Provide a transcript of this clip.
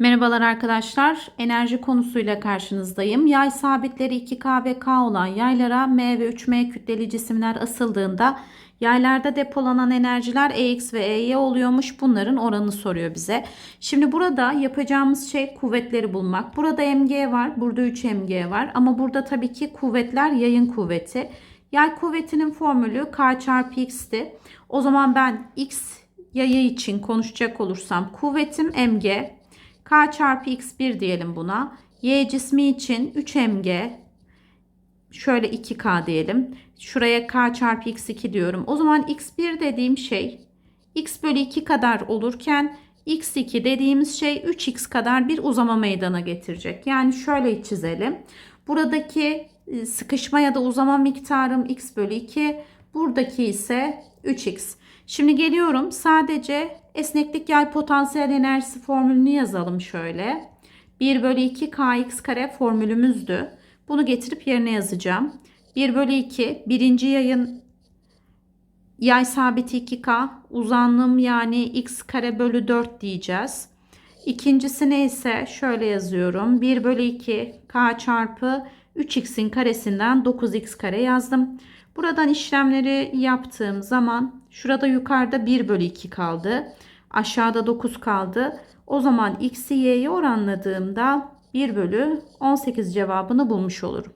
Merhabalar arkadaşlar. Enerji konusuyla karşınızdayım. Yay sabitleri 2K ve K olan yaylara M ve 3M kütleli cisimler asıldığında yaylarda depolanan enerjiler EX ve EY oluyormuş. Bunların oranını soruyor bize. Şimdi burada yapacağımız şey kuvvetleri bulmak. Burada MG var, burada 3 MG var ama burada tabii ki kuvvetler yayın kuvveti. Yay kuvvetinin formülü K çarpı X'ti. O zaman ben X yayı için konuşacak olursam kuvvetim mg k çarpı x1 diyelim buna. Y cismi için 3mg şöyle 2k diyelim. Şuraya k çarpı x2 diyorum. O zaman x1 dediğim şey x bölü 2 kadar olurken x2 dediğimiz şey 3x kadar bir uzama meydana getirecek. Yani şöyle çizelim. Buradaki e, sıkışma ya da uzama miktarım x bölü 2. Buradaki ise 3x. Şimdi geliyorum sadece esneklik yay potansiyel enerjisi formülünü yazalım şöyle. 1 bölü 2 kx kare formülümüzdü. Bunu getirip yerine yazacağım. 1 bölü 2 birinci yayın yay sabiti 2k uzanlığım yani x kare bölü 4 diyeceğiz. İkincisine ise şöyle yazıyorum. 1 bölü 2 k çarpı 3x'in karesinden 9x kare yazdım. Buradan işlemleri yaptığım zaman şurada yukarıda 1 bölü 2 kaldı. Aşağıda 9 kaldı. O zaman x'i y'ye oranladığımda 1 bölü 18 cevabını bulmuş olurum.